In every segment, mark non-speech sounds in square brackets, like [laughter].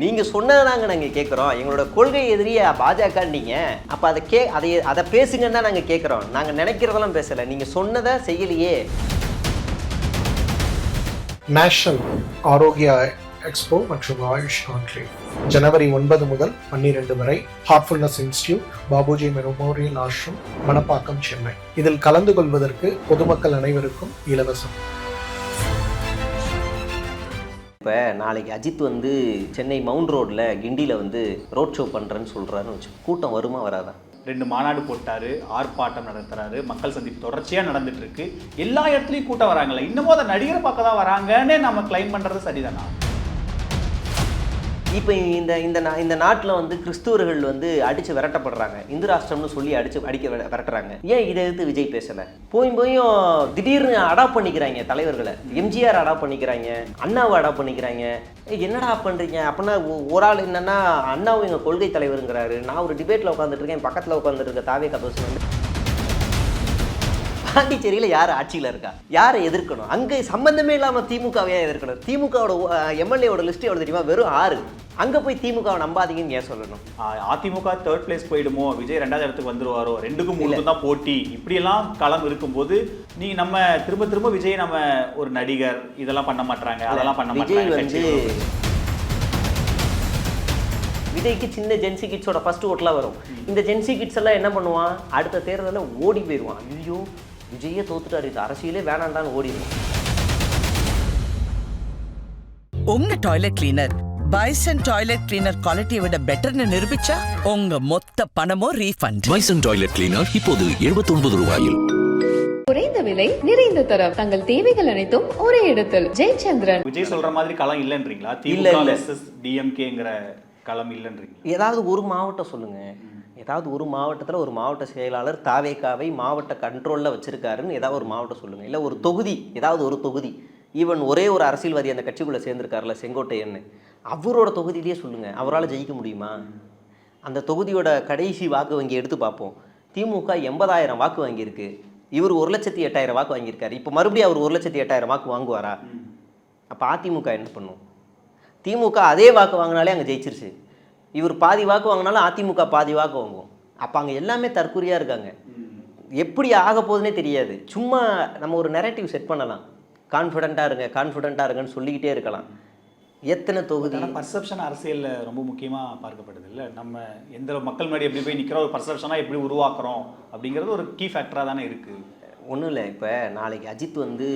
நீங்க சொன்னதை நாங்க கேட்குறோம் எங்களோட கொள்கை எதிரிய பாஜக நீங்க. அப்ப அதை கே அதை அதை பேசுங்கன்னு தான் நாங்க கேட்குறோம் நாங்க நினைக்கிறதெல்லாம் பேசல. நீங்க சொன்னதை செய்யலையே. நேஷனல் ஆரோக்கிய எக்ஸ்போ மற்றும் ஆயுஷ் கான்க்ளேவ் ஜனவரி ஒன்பது முதல் பன்னிரண்டு வரை heartfulness institute Babuji memorial Ashram Manappakkam Chennai இதில் கலந்து கொள்வதற்கு பொதுமக்கள் அனைவருக்கும் இலவசம். இப்போ நாளைக்கு அஜித் வந்து சென்னை மவுண்ட் ரோட்டில் கிண்டியில் வந்து ரோட் ஷோ பண்ணுறேன்னு சொல்கிறாருன்னு வச்சு கூட்டம் வருமா வராதா? ரெண்டு மாநாடு போட்டாரு ஆர்ப்பாட்டம் நடத்துறாரு மக்கள் சந்திப்பு தொடர்ச்சியா நடந்துட்டு இருக்கு. எல்லா இடத்துலயும் கூட்டம் வராங்கல்ல. இன்னமும் அதை நடிகரை பார்க்க தான் வராங்கன்னு நம்ம கிளைம் பண்றது சரிதானா? இப்போ இந்த இந்த நா- இந்த நாட்டில் வந்து கிறிஸ்துவர்கள் வந்து அடித்து விரட்டப்படுறாங்க. இந்து ராஷ்டிரம்னு சொல்லி அடிச்சு அடிக்க விரட்டுறாங்க. ஏன் இதை எடுத்து விஜய் பேசலை? போய் போயும் திடீர்னு அடாப்ட் பண்ணிக்கிறாங்க தலைவர்களை. எம்ஜிஆர் அடாப்ட் பண்ணிக்கிறாங்க. அண்ணாவை அடாப்ட் பண்ணிக்கிறாங்க. என்னடா பண்ணுறீங்க அப்படின்னா ஒரு ஆள் என்னன்னா அண்ணாவும் எங்கள் கொள்கை தலைவருங்கிறாரு. நான் ஒரு டிபேட்டில் உட்காந்துட்டு இருக்கேன். பக்கத்தில் உட்காந்துட்டு இருக்க தாவே கபோசன் வந்து பாண்டிச்சேரியில் யார் ஆட்சியில் இருக்கா? யாரை எதிர்க்கணும்? அங்கே சம்பந்தமே இல்லாமல் திமுகவே எதிர்க்கணும்? திமுகவோட எம்எல்ஏவோட லிஸ்ட் எவ்வளோ தெரியுமா? வெறும் ஆறு. அங்கே போய் திமுகவை நம்பாதீங்கன்னு ஏன் சொல்லணும்? அதிமுக தேர்ட் பிளேஸ் போயிடுமோ? விஜய் ரெண்டாவது இடத்துக்கு வந்துருவாரோ? ரெண்டுக்கும் மூணுக்கும் தான் போட்டி. இப்படியெல்லாம் களம் இருக்கும்போது நீ நம்ம திரும்ப திரும்ப விஜய் நம்ம ஒரு நடிகர் இதெல்லாம் பண்ண மாட்டாங்க அதெல்லாம் பண்ண மாட்டாங்க வந்து விஜய்க்கு சின்ன ஜென்சி கிட்ஸோட ஃபர்ஸ்ட் ஓட்டெலாம் வரும். இந்த ஜென்சி கிட்ஸ் எல்லாம் என்ன பண்ணுவான்? அடுத்த தேர்தலில் ஓடி போயிடுவான். ஐயோ விஜயே தோத்துட்டாரு. இது அரசியலே வேணாண்டான்னு ஓடிடுவான் உங்க toilet cleaner bison toilet cleaner குவாலிட்டியை விட பெட்டர்னு நிரூபிச்சா உங்க மொத்த பணமும் ரீஃபண்ட் பைசன் டாய்லெட் கிளீனர் இப்போது 79 ரூபாயில். குறைந்த விலை நிறைந்த தரம். தங்கள் தேவைகள் அனைத்தும் ஒரே இடத்தில். ஜெயச்சந்திரன். விஜய் சொல்ற மாதிரி களம் இல்லைன்றீங்களா? இல்ல, டிஎம்கேங்கிற களம் இல்லைன்றீங்களா? ஏதாவது ஒரு மாவட்டம் சொல்லுங்க. ஏதாவது ஒரு மாவட்டத்தில் ஒரு மாவட்ட செயலாளர் தாவேக்காவை மாவட்ட கண்ட்ரோலில் வச்சுருக்காருன்னு ஏதாவது ஒரு மாவட்டம் சொல்லுங்கள் இல்லை ஒரு தொகுதி ஏதாவது ஒரு தொகுதி. ஈவன் ஒரே ஒரு அரசியல்வாதி அந்த கட்சிக்குள்ளே சேர்ந்திருக்காருல செங்கோட்டையன்னு. அவரோட தொகுதியிலேயே சொல்லுங்கள் அவரால் ஜெயிக்க முடியுமா? அந்த தொகுதியோட கடைசி வாக்கு வங்கி எடுத்து பார்ப்போம். திமுக எண்பதாயிரம் வாக்கு வாங்கியிருக்கு. இவர் ஒரு லட்சத்தி எட்டாயிரம் வாக்கு வாங்கியிருக்காரு. இப்போ மறுபடியும் அவர் ஒரு லட்சத்தி எட்டாயிரம் வாக்கு வாங்குவாரா? அப்போ அதிமுக என்ன பண்ணும்? திமுக அதே வாக்கு வாங்கினாலே அங்கே ஜெயிச்சிருச்சு. இவர் பாதி வாக்கு வாங்கினாலும் அதிமுக பாதி வாக்கு வாங்குவோம். அப்போ அங்கே எல்லாமே தற்குறியாக இருக்காங்க. எப்படி ஆக போகுதுன்னே தெரியாது. சும்மா நம்ம ஒரு நெரேட்டிவ் செட் பண்ணலாம். கான்ஃபிடென்ட்டாக இருங்க கான்ஃபிடென்ட்டாக இருங்கன்னு சொல்லிக்கிட்டே இருக்கலாம். எத்தனை தொகுதி பர்செப்ஷன் அரசியல்ல ரொம்ப முக்கியமா பார்க்கப்படுது இல்ல. நம்ம எந்த மக்கள் முன்னாடி எப்படி போய் நிக்கிற ஒரு பர்செப்ஷனாக எப்படி உருவாக்குறோம் அப்படிங்கிறது ஒரு கீ ஃபேக்டரா தானே இருக்கு. ஒன்றும் இல்லை. இப்போ நாளைக்கு அஜித் வந்து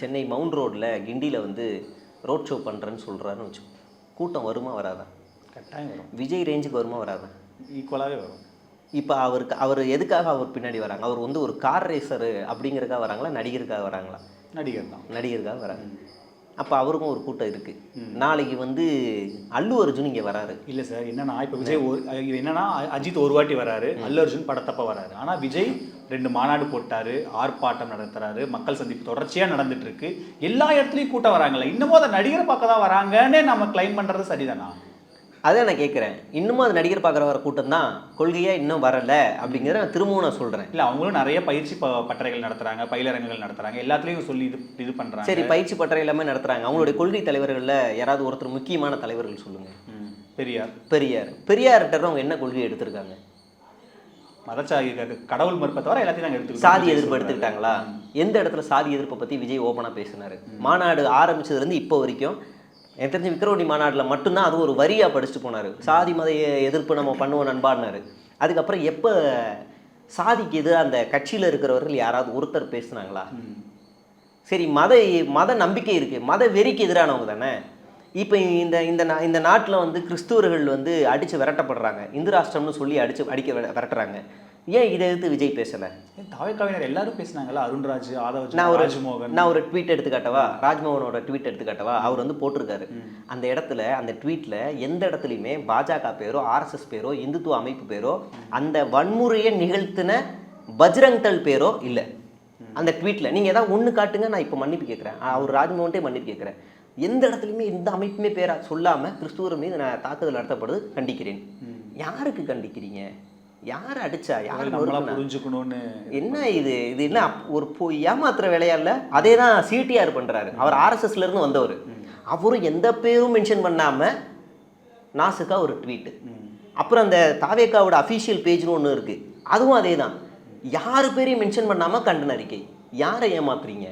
சென்னை மவுண்ட் ரோட்டில் கிண்டியில் வந்து ரோட் ஷோ பண்ணுறேன்னு சொல்கிறாருன்னு வச்சு கூட்டம் வருமா வராதா? கட்டாயம் வரும். விஜய் ரேஞ்சுக்கு வருமா வராதா? ஈக்குவலாகவே வரும். இப்போ அவருக்கு அவர் எதுக்காக அவர் பின்னாடி வராங்க? அவர் வந்து ஒரு கார் ரேசரு அப்படிங்கிறதுக்காக வராங்களா? நடிகருக்காக வராங்களா? நடிகர் தான். நடிகருக்காக வராங்க. அப்போ அவருக்கும் ஒரு கூட்டம் இருக்குது நாளைக்கு வந்து அல்லு அர்ஜுன் இங்கே வராரு. இல்ல சார் என்னன்னா இப்போ விஜய் ஒரு என்னன்னா அஜித் ஒரு வாட்டி வராரு. அல்லு அர்ஜுன் படத்தப்ப வராரு. ஆனா விஜய் ரெண்டு மாநாடு போட்டாரு ஆர்ப்பாட்டம் நடத்துறாரு மக்கள் சந்திப்பு தொடர்ச்சியா நடந்துட்டு இருக்கு. எல்லா இடத்துலயும் கூட்டம் வராங்கல்ல. இன்னமும் அதை நடிகரை பார்க்க தான் வராங்கன்னு நம்ம கிளைம் பண்றது சரிதானா? அதான் நான் கேட்குறேன். இன்னமும் அது நடிகர் பார்க்குற வர கூட்டம் தான். கொள்கையாக இன்னும் வரல அப்படிங்கிறத நான் திரும்பவும் நான் சொல்கிறேன் இல்ல அவங்களும் நிறைய பயிற்சி ப- பட்டறைகள் நடத்துறாங்க பயிலரங்குகள் நடத்துறாங்க. எல்லாத்துலயும் சொல்லி இது இது பண்றாங்க. சரி பயிற்சி பட்டறை எல்லாமே நடத்துகிறாங்க அவங்களுடைய கொள்கை தலைவர்களில் யாராவது ஒருத்தர் முக்கியமான தலைவர்கள் சொல்லுங்கள் பெரியார். பெரியார். பெரியார்கிட்ட அவங்க என்ன கொள்கை எடுத்திருக்காங்க? மதச்சாரி கடவுள் மறுப்பை தவிர எல்லாத்தையும் நாங்க எடுத்துக்கிட்டோம். சாதி எதிர்ப்பு. எடுத்துக்கிட்டாங்களா? எந்த இடத்துல சாதி எதிர்ப்பை பற்றி விஜய் ஓப்பனாக பேசினாரு? மாநாடு ஆரம்பிச்சதுலேருந்து இப்போ வரைக்கும் எனக்கு தெரிஞ்சு விக்ரவாணி மாநாட்டில் மட்டும்தான் அது ஒரு வரியாக படிச்சுட்டு போனார். சாதி மத எதிர்ப்பு நம்ம பண்ணுவோம் நண்பாடினாரு அதுக்கப்புறம் எப்போ சாதிக்கு எது அந்த கட்சியில் இருக்கிறவர்கள் யாராவது ஒருத்தர் பேசுனாங்களா? சரி மத மத நம்பிக்கை இருக்குது மத வெறிக்கு எதிரானவங்க தானே? இப்போ இந்த இந்த நா- இந்த நாட்டில் வந்து கிறிஸ்துவர்கள் வந்து அடித்து விரட்டப்படுறாங்க. இந்து ராஷ்டிரம்னு சொல்லி அடித்து அடிக்க விரட்டுறாங்க. ஏன் இதை எதிர்த்து விஜய் பேசலை? தாவேக்காவினர் எல்லாரும் பேசுனாங்கல்ல? அருண்ராஜ் ஆதவ் நான் ஒரு ராஜ்மோகன். நான் ஒரு ட்வீட் எடுத்துக்காட்டவா? ராஜ்மோகனோட ட்வீட் எடுத்துக்காட்டவா? அவர் வந்து போட்டிருக்காரு. அந்த இடத்துல அந்த ட்வீட்ல எந்த இடத்துலையுமே பாஜக பேரோ ஆர்எஸ்எஸ் பேரோ இந்துத்துவ அமைப்பு பேரோ அந்த வன்முறையை நிகழ்த்தின பஜ்ரங் தள் பேரோ இல்லை. அந்த ட்வீட்ல நீங்க ஏதாவது ஒண்ணு காட்டுங்க நான் இப்போ மன்னிப்பு கேட்குறேன் அவர் ராஜ்மோகன்ட்டே மன்னிப்பு கேட்குறேன் எந்த இடத்துலையுமே எந்த அமைப்புமே பேரா சொல்லாம கிறிஸ்துவர் மீது நான் தாக்குதல் நடத்தப்படுது கண்டிக்கிறேன். யாருக்கு கண்டிக்கிறீங்க? யார் அடிச்சா? யார்? புரிஞ்சுக்கணும்னு என்ன இது? இது என்ன ஒரு பொ- ஏமாத்துற வேலையா இல்ல? அதே தான் சிடிஆர் பண்றாரு. அவர் ஆர்எஸ்எஸ்ல இருந்து வந்தவர். அவரும் எந்த பேரும் மென்ஷன் பண்ணாம நாசுக்கா ஒரு ட்வீட்டு அப்புறம் அந்த தாவேக்காவோட அஃபீஷியல் பேஜ்னு ஒன்று இருக்குது அதுவும் அதே தான் யார் பேரையும் மென்ஷன் பண்ணாமல் கண்டன அறிக்கை. யாரை ஏமாத்துறீங்க?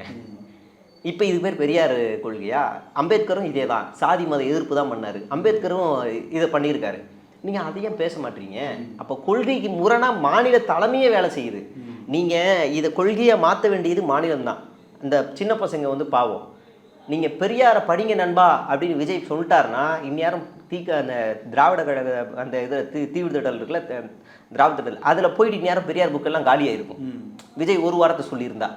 இப்போ இது பேர் பெரியார் கொள்கையா? அம்பேத்கரும் இதே தான் சாதி மத எதிர்ப்பு தான் பண்ணார். அம்பேத்கரும் இதை பண்ணியிருக்காரு. நீங்கள் அதையும் பேச மாட்டீங்க. அப்போ கொள்கைக்கு முரணாக மாநில தலைமையே வேலை செய்யுது. நீங்கள் இதை கொள்கையை மாற்ற வேண்டியது மாநிலம்தான். இந்த சின்ன பசங்க வந்து பாவம். நீங்கள் பெரியாரை படிங்க நண்பா அப்படின்னு விஜய் சொல்லிட்டாருன்னா இந்நேரம் தீக்க அந்த திராவிட கழக அந்த இது தீ தீவிரத்திடல் இருக்குல்ல திராவிட திடல் அதில் போயிட்டு இந்நேரம் பெரியார் புக்கெல்லாம் காலியாக இருக்கும் விஜய் ஒரு வாரத்தை சொல்லியிருந்தா.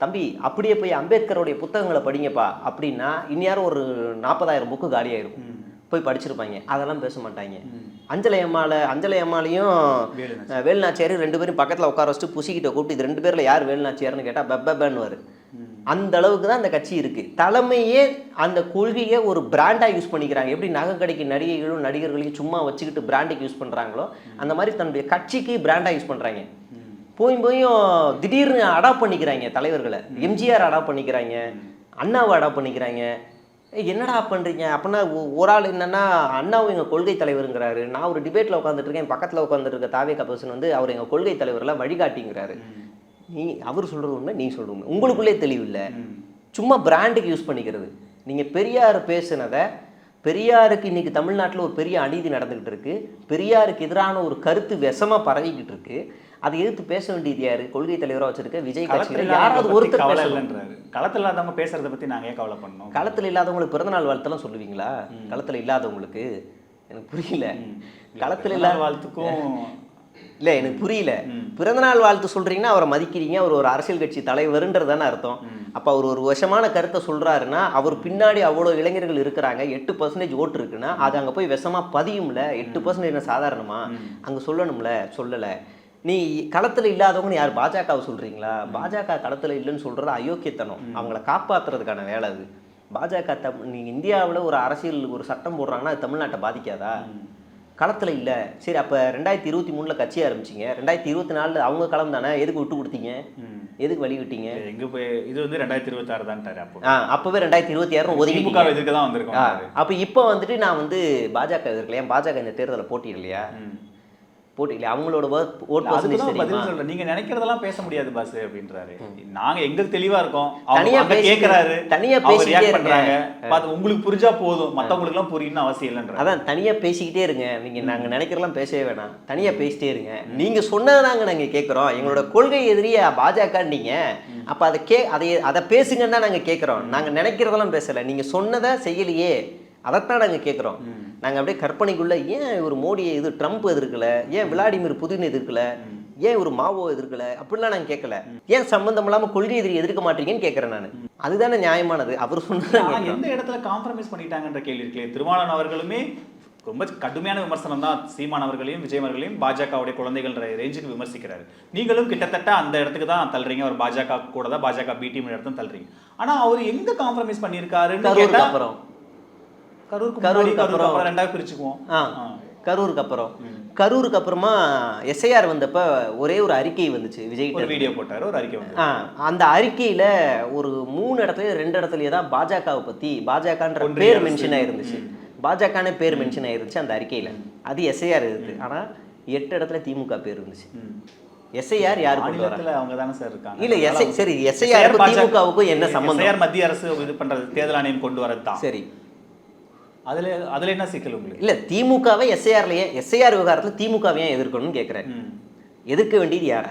தம்பி அப்படியே போய் அம்பேத்கருடைய புத்தகங்களை படிங்கப்பா அப்படின்னா இந்நேரம் ஒரு நாற்பதாயிரம் புக்கு காலியாயிருக்கும் போய் படிச்சிருப்பாங்க. அதெல்லாம் பேச மாட்டாங்க. அஞ்சலை அம்மால அஞ்சலை அம்மாலையும் வேலுநாச்சியார் ரெண்டு பேரும் பக்கத்தில் உட்கார வச்சுட்டு புசிக்கிட்ட கூப்பிட்டு இது ரெண்டு பேரில் யார் வேலுநாச்சியார்னு கேட்டால் பெப்பேன்னுவார் அந்த அளவுக்கு தான் அந்த கட்சி இருக்கு. தலைமையே அந்த கொள்கையை ஒரு பிராண்டாக யூஸ் பண்ணிக்கிறாங்க. எப்படி நகை கடைக்கு நடிகைகளும் நடிகர்களையும் சும்மா வச்சுக்கிட்டு பிராண்டுக்கு யூஸ் பண்ணுறாங்களோ அந்த மாதிரி தன்னுடைய கட்சிக்கு பிராண்டாக யூஸ் பண்ணுறாங்க போயும் போயும் திடீர்னு அடாப்ட் பண்ணிக்கிறாங்க தலைவர்களை. எம்ஜிஆர் அடாப்ட் பண்ணிக்கிறாங்க. அண்ணாவை அடாப்ட் பண்ணிக்கிறாங்க. என்னடா பண்ணுறீங்க அப்படின்னா ஒரு ஆள் என்னன்னா அண்ணாவும் எங்கள் கொள்கை தலைவருங்கிறாரு. நான் ஒரு டிபேட்டில் உட்காந்துட்டு இருக்கேன் பக்கத்தில் உட்காந்துட்டு இருக்க தாவேக்கா பர்சன் வந்து அவர் எங்கள் கொள்கை தலைவர்லாம் வழிகாட்டிங்கிறாரு. நீ அவர் சொல்கிறது உண்மை நீ சொல்கிறது உண்மை. உங்களுக்குள்ளே தெளிவு இல்லை சும்மா பிராண்டுக்கு யூஸ் பண்ணிக்கிறது. நீங்கள் பெரியார் பேசுனதை பெரியாருக்கு இன்னைக்கு தமிழ்நாட்டில் ஒரு பெரிய அநீதி நடந்துகிட்டு இருக்கு. பெரியாருக்கு எதிரான ஒரு கருத்து விஷமா பரவிக்கிட்டு இருக்கு. அதை எதிர்த்து பேச வேண்டியது யாரு? கொள்கை தலைவராக வச்சிருக்க விஜய் கட்சியில் யாராவது ஒருத்தர் கவலை இல்லைன்றாரு. களத்தில் இல்லாதவங்க பேசுறத பத்தி நாங்க ஏன் கவலை பண்ணோம் களத்தில் இல்லாதவங்களுக்கு பிறந்தநாள் வாழ்த்தெல்லாம் சொல்லுவீங்களா? களத்தில் இல்லாதவங்களுக்கு. எனக்கு புரியல. களத்தில் இல்லாத வாழ்த்துக்கும் [laughs] இல்லை எனக்கு புரியல. பிறந்தநாள் வாழ்த்து சொல்றீங்கன்னா அவரை மதிக்கிறீங்க. அவர் ஒரு அரசியல் கட்சி தலைவருன்றது தானே அர்த்தம். அப்போ அவர் ஒரு விஷமான கருத்தை சொல்றாருன்னா அவர் பின்னாடி அவ்வளோ இளைஞர்கள் இருக்கிறாங்க. எட்டு பர்சன்டேஜ் ஓட்டு இருக்குன்னா அது அங்கே போய் விஷமா பதியும்ல. எட்டு பர்சன்டேஜ் என்ன சாதாரணமா? அங்கே சொல்லணும்ல சொல்லலை. நீ களத்தில் இல்லாதவங்க யார்? பாஜகவை சொல்றீங்களா? பாஜக களத்தில் இல்லைன்னு சொல்றது அயோக்கியத்தனம். அவங்கள காப்பாத்துறதுக்கான வேலை அது. பாஜக தம் நீங்கள் இந்தியாவில் ஒரு அரசியல் ஒரு சட்டம் போடுறாங்கன்னா அது தமிழ்நாட்டை பாதிக்காதா? களத்தில் இல்லை. சரி அப்போ ரெண்டாயிரத்தி இருபத்தி மூணில் கட்சி ஆரம்பிச்சிங்க. ரெண்டாயிரத்தி இருபத்தி நாலில் அவங்க களம் தானே? எதுக்கு விட்டு கொடுத்தீங்க? எதுக்கு வழி விட்டீங்க எங்க போய் இது வந்து ரெண்டாயிரத்தி இருபத்தி ஆறு தான் அப்போ. ஆ அப்போவே ரெண்டாயிரத்தி இருபத்தி ஆறு ஒதுக்கி திமுக எதிர்க்க தான் வந்திருக்கோம் அப்போ இப்போ வந்துட்டு நான் வந்து பாஜக எதிர்க்கல ஏன் பாஜக இந்த தேர்தலில் போட்டியிடலையா? போட்டியில்லையா அவங்களோட ஓட் பர்சன்டேஜ் அதுக்கு தெரியுமா பதில் சொல்றேன் நீங்க நினைக்கிறதெல்லாம் பேச முடியாது பாஸ் அப்படின்றாரு. நாங்க எங்களுக்கு தெளிவா இருக்கோம். தனியா கேக்குறாரு. தனியா பேசிக்கிட்டே. பண்றாங்க. பார்த்து உங்களுக்கு புரிஞ்சா போதும். மத்தவங்களுக்கு எல்லாம் புரியணும்னு அவசியம் இல்லைன்ற அதான் தனியாக பேசிக்கிட்டே இருங்க. நீங்கள் நாங்கள் நினைக்கிறலாம் பேசவே வேணாம். தனியாக பேசிட்டே இருங்க. நீங்கள் சொன்னதை நாங்கள் நாங்கள் கேட்குறோம் எங்களோட கொள்கை எதிரியா பாஜக நீங்கள் அப்போ அதை கே அதை அதை பேசுங்கன்னு தான் நாங்கள் கேட்குறோம் நாங்கள் நினைக்கிறதெல்லாம் பேசலை. நீங்கள் சொன்னதை செய்யலையே. அதைத்தான் நாங்கள் கேட்குறோம் நாங்கள் அப்படியே கற்பனைக்குள்ள ஏன் ஒரு மோடியை இது ட்ரம்ப் எதிர்க்கல? ஏன் விளாடிமிர் புதின் எதிர்க்கல? ஏன் ஒரு மாவோ எதிர்க்கல? அப்படிலாம் நாங்கள் கேட்கல ஏன் சம்மந்தம் இல்லாமல் கொள்கை எதிரி எதிர்க்க மாட்டீங்கன்னு கேட்குறேன் நான். அதுதானே நியாயமானது. அவர் கேட்குறோம். எந்த இடத்துல காம்ப்ரமைஸ் பண்ணிட்டாங்கன்ற கேள்வி இருக்குல்ல திருமாவளவன் அவர்களுமே ரொம்ப கடுமையான விமர்சனம் தான் சீமான் அவர்களையும் விஜய் அவர்களையும் பாஜகவுடைய குழந்தைகள்ன்ற ரேஞ்சுக்கு விமர்சிக்கிறாரு. நீங்களும் கிட்டத்தட்ட அந்த இடத்துக்கு தான் தள்ளுறீங்க. அவர் பாஜக கூட தான் பாஜக பி டீம் இடத்துல தள்ளுறீங்க. ஆனா அவர் எங்க காம்ப்ரமைஸ் பண்ணியிருக்காருன்னு கரூருக்கு கேட்டா அப்புறம். கரூருக்கு கரூருக்கு அப்புறம். ரெண்டாவது பிரிச்சுக்குவோம். ஆ கரூருக்கு அப்புறம். கரூருக்கு அப்புறமா எஸ்ஐஆர் வந்தப்ப ஒரே ஒரு அறிக்கை வந்துச்சு விஜய் ஒரு வீடியோ போட்டாரு ஒரு அறிக்கை ஆ அந்த அறிக்கையில ஒரு மூணு இடத்துல ரெண்டு இடத்துலயே தான் பாஜகவை பத்தி பாஜகன்ற பேர். மென்ஷன் ஆயிருந்துச்சு. பாஜகன்னு பேர் மென்ஷன் ஆயிருந்துச்சு அந்த அறிக்கையில. அது எஸ்ஐஆர் இருக்கு ஆனா எட்டு இடத்துல திமுக பேர் இருந்துச்சு. எஸ்ஐஆர் யாரு மாநிலத்துல அவங்க தானே சார் இருக்காங்க. இல்ல எஸ்ஐ சரி பாஜக திமுகவுக்கும் என்ன சம்பந்தம்? மத்திய அரசு இது பண்றது தேர்தல் ஆணையம் கொண்டு வரது தான். சரி. அதுல அதுல என்ன சிக்கல் உங்களுக்கு? இல்ல திமுகவை எஸ்ஐஆர்ல ஏன் எஸ்ஐஆர் விவகாரத்துல திமுகவை ஏன் எதிர்க்கணும்னு கேக்குறேன் ம். எதிர்க்க வேண்டியது யாரை?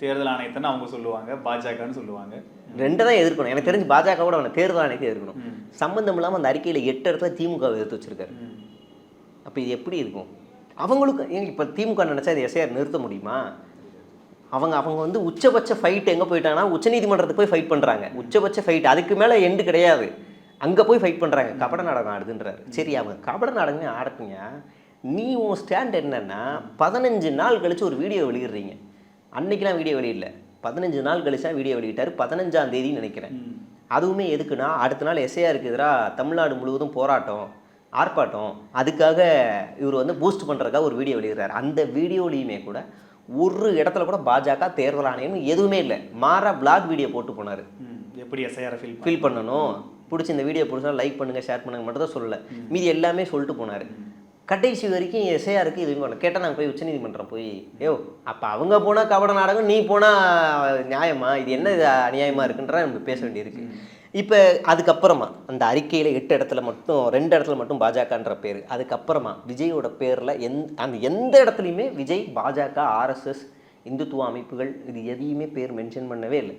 தேர்தல் ஆணையத்தைன்னு அவங்க சொல்லுவாங்க பாஜகன்னு சொல்லுவாங்க. ரெண்டு தான் எதிர்க்கணும். எனக்கு தெரிஞ்சு பாஜக கூட அவனை தேர்தல் ஆணையத்தை எதிர்க்கணும். சம்பந்தம் இல்லாமல் அந்த அறிக்கையில் எட்டு இடத்துல திமுக வை எதிர்த்து வச்சிருக்காரு. அப்போ இது எப்படி இருக்கும்? அவங்களுக்கு ஏங்க இப்போ திமுக நினச்சா இது எஸ்ஐஆர் நிறுத்த முடியுமா? அவங்க அவங்க வந்து உச்சபட்ச ஃபைட் எங்கே போயிட்டாங்கன்னா உச்சநீதிமன்றத்துக்கு போய் ஃபைட் பண்ணுறாங்க உச்சபட்ச ஃபைட் அதுக்கு மேலே எண்டு கிடையாது. அங்கே போய் ஃபைட் பண்ணுறாங்க கபட நாடகம் ஆடுதுன்றாரு. சரி அவங்க கபட நாடகமே ஆடட்டுங்க நீ உன் ஸ்டாண்ட் என்னன்னா பதினஞ்சு நாள் கழிச்சு ஒரு வீடியோ வெளியிடுறீங்க. அன்னைக்கெலாம் வீடியோ வெளியிடல. பதினஞ்சு நாள் கழிச்சு வீடியோ வெளியிட்டார். பதினஞ்சாம் தேதின்னு நினைக்கிறேன். அதுவுமே எதுக்குன்னா அடுத்த நாள் எஸ்ஐஆருக்கு எதிராக தமிழ்நாடு முழுவதும் போராட்டம் ஆர்ப்பாட்டம் அதுக்காக இவர் வந்து பூஸ்ட் பண்ணுறதுக்காக ஒரு வீடியோ வெளியிடுறாரு. அந்த வீடியோலையுமே கூட ஒரு இடத்துல கூட பாஜக தேர்தல் ஆணையம் எதுவுமே இல்லை. மாறா பிளாக் வீடியோ போட்டு போனார். எப்படி எஸ்ஐஆர் ஃபீல் ஃபில் பண்ணணும். பிடிச்சி இந்த வீடியோ பிடிச்சா லைக் பண்ணுங்க ஷேர் பண்ணுங்க மட்டும் தான் சொல்லல மீதி எல்லாமே சொல்லிட்டு போனாரு. கடைசி வரைக்கும் எஸ்ஐஆருக்கு இதுவுமே பண்ணல கேட்டால் நாங்கள் போய் உச்சநீதிமன்றம் போய் யோ அப்போ அவங்க போனால் கபட நாடகம் நீ போனால் நியாயமா? இது என்ன இது அநியாயமாக இருக்குன்ற நம்ம பேச வேண்டியிருக்கு. இப்போ அதுக்கப்புறமா அந்த அறிக்கையில் எட்டு இடத்துல மட்டும் ரெண்டு இடத்துல மட்டும் பாஜகன்ற பேர். அதுக்கப்புறமா விஜயோட பேரில் எந் அந்த எந்த இடத்துலையுமே விஜய் பாஜக ஆர்எஸ்எஸ் இந்துத்துவ அமைப்புகள் இது எதையுமே பேர் மென்ஷன் பண்ணவே இல்லை.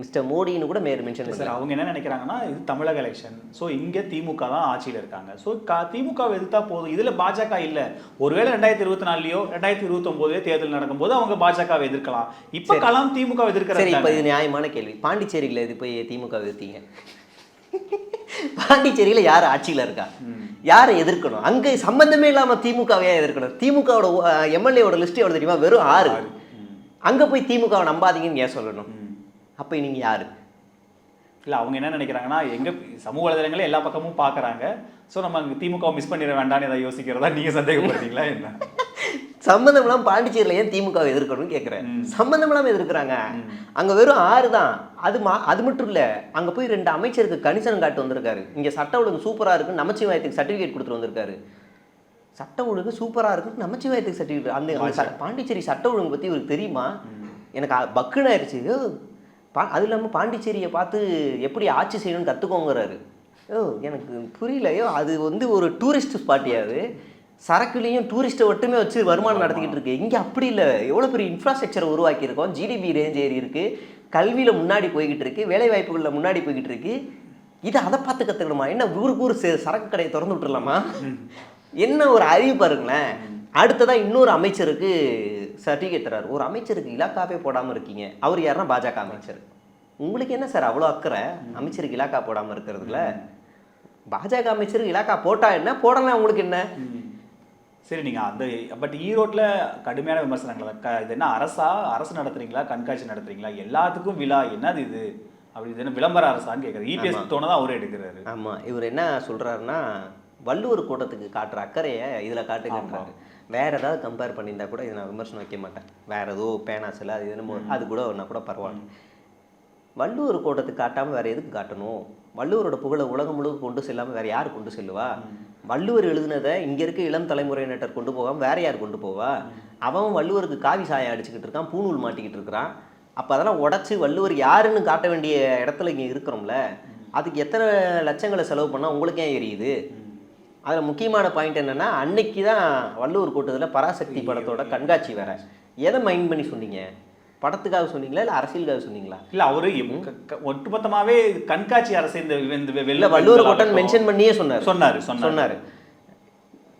மிஸ்டர் மோடின்னு கூட பேர் மென்ஷன் சார் அவங்க என்ன நினைக்கிறாங்கன்னா இது தமிழக எலெக்ஷன் ஸோ இங்கே திமுக தான் ஆட்சியில் இருக்காங்க. ஸோ க திமுக எதிர்த்தா போதும். இதில் பாஜக இல்லை. ஒருவேளை ரெண்டாயிரத்தி இருபத்தி நாலுலையோ ரெண்டாயிரத்தி இருபத்தொம்போதுலேயோ தேர்தல் நடக்கும்போது அவங்க பாஜகவை எதிர்க்கலாம். இப்போ களம் திமுக சரி இப்போ எதிர்க்கிறாங்க இது நியாயமான கேள்வி. பாண்டிச்சேரியில் இது போய் திமுக எதிர்த்தீங்க? பாண்டிச்சேரியில் யார் ஆட்சியில் இருக்கா? யாரை எதிர்க்கணும்? அங்கே சம்பந்தமே இல்லாமல் திமுகவையா எதிர்க்கணும்? திமுகவோட எம்எல்ஏவோட லிஸ்ட் எவ்வளோ தெரியுமா? வெறும் ஆறு. அங்கே போய் திமுகவை நம்பாதீங்கன்னு ஏன் சொல்லணும்? அப்போ நீங்கள் யாரு? இல்லை அவங்க என்ன நினைக்கிறாங்கன்னா எங்க சமூக வலைதளங்களே எல்லா பக்கமும் பார்க்கறாங்க ஸோ நம்ம அங்கே திமுக மிஸ் பண்ணிட வேண்டாம்னு ஏதாவது யோசிக்கிறதா நீங்கள் சந்தேகப்படுறீங்களா என்ன? [laughs] இல்லாமல் பாண்டிச்சேரியில் ஏன் திமுகவை எதிர்க்கணும்னு கேட்குறேன் சம்பந்தம் இல்லாமல் எதிர்க்கிறாங்க. அங்கே வெறும் ஆறு தான். அது மா அது மட்டும் இல்லை அங்கே போய் ரெண்டு அமைச்சருக்கு கணிசனம் காட்டு வந்திருக்காரு. இங்கே சட்ட ஒழுங்கு சூப்பராக இருக்குன்னு நமச்சிவாயத்துக்கு சர்டிஃபிகேட் கொடுத்துட்டு வந்திருக்காரு. சட்ட ஒழுங்கு சூப்பராக இருக்குன்னு நமச்சிவாயத்துக்கு சர்டிஃபிகேட் அந்த பாண்டிச்சேரி சட்ட ஒழுங்கு பற்றி இவருக்கு தெரியுமா? எனக்கு பக்குன்னு ஆயிடுச்சு ஐயோ, பா அது இல்லாமல் பாண்டிச்சேரியை பார்த்து எப்படி ஆட்சி செய்யணும்னு கற்றுக்கோங்கிறாரு ஓ எனக்கு புரியல. ஐயோ அது வந்து ஒரு டூரிஸ்ட் ஸ்பாட்டியா அது? சரக்குலேயும் டூரிஸ்ட்டை மட்டுமே வச்சு வருமானம் நடத்திக்கிட்டு இருக்கு. இங்கே அப்படி இல்லை. எவ்வளோ பெரிய இன்ஃப்ராஸ்ட்ரக்சரை உருவாக்கியிருக்கோம். ஜிடிபி ரேஞ்ச் ஏறி இருக்கு. கல்வியில் முன்னாடி போய்கிட்டு இருக்கு. வேலை வாய்ப்புகளில் முன்னாடி போய்கிட்டு இருக்கு. இது அதை பார்த்து கற்றுக்கணுமா என்ன ஊருக்கு ஊர் சே- சரக்கு கடையை திறந்து விட்டுறலாமா? என்ன ஒரு அறிவு பாருங்களேன். அடுத்ததா இன்னொரு அமைச்சருக்கு சர்டிஃபிகேட் தராரு ஒரு அமைச்சருக்கு இலாக்காவே போடாமல் இருக்கீங்க. அவர் யாருன்னா பாஜக அமைச்சர். உங்களுக்கு என்ன சார் அவ்வளோ அக்கறை? அமைச்சருக்கு இலாக்கா போடாமல் இருக்கிறதுல? பாஜக அமைச்சருக்கு இலாக்கா போட்டா என்ன? போடலாம் உங்களுக்கு என்ன? சரி நீங்கள் அந்த பட் ஈரோட்டில் கடுமையான விமர்சனங்கள். க இது என்ன அரசா? அரசு நடத்துறீங்களா? கண்காட்சி நடத்துறீங்களா? எல்லாத்துக்கும் விழா. என்னது இது? அப்படி இது என்ன விளம்பர அரசான்னு கேட்குறது இபிஎஸ் தோணதான் அவரே எடுக்கிறாரு. ஆமா. இவர் என்ன சொல்றாருன்னா வள்ளுவர் கூட்டத்துக்கு காட்டுற அக்கறையை இதுல காட்டுங்கன்றாரு. வேற ஏதாவது கம்பேர் பண்ணியிருந்தா கூட இதை நான் விமர்சனம் வைக்க மாட்டேன். வேற ஏதோ பேனா சில அது என்னமோ அது கூட நான் கூட பரவாயில்ல. வள்ளுவர் கூட்டத்துக்கு காட்டாம வேற எதுக்கு காட்டணும்? வள்ளுவரோட புகழை உலகம் முழுக்க கொண்டு செல்லாம வேற யார் கொண்டு செல்லுவா? வள்ளுவர் எழுதுனதை இங்க இருக்க இளம் தலைமுறையினர் கொண்டு போகாம வேற யார் கொண்டு போவா? அவன் வள்ளுவருக்கு காவி சாயம் அடிச்சுக்கிட்டு இருக்கான் பூணூல் மாட்டிக்கிட்டு இருக்கிறான். அப்ப அதெல்லாம் உடைச்சு வள்ளுவர் யாருன்னு காட்ட வேண்டிய இடத்துல இங்க இருக்கிறோம்ல. அதுக்கு எத்தனை லட்சங்களை செலவு பண்ணா உங்களுக்கு ஏன் எரியுது அதில் முக்கியமான பாயிண்ட் என்னன்னா அன்னைக்கு தான் வள்ளுவர் கூட்டத்தில் பராசக்தி படத்தோட கண்காட்சி வேற. எதை மைண்ட் பண்ணி சொன்னீங்க? படத்துக்காக சொன்னீங்களா இல்லை அரசியலுக்காக சொன்னீங்களா? இல்ல அவரு இது கண்காட்சி அரசு இந்த இந்த வெ- இல்ல வெள்ள வள்ளுவர் கோட்டன் மென்ஷன் பண்ணியே சொன்னார். சொன்னாரு சொன்னாரு. சொன்னார்.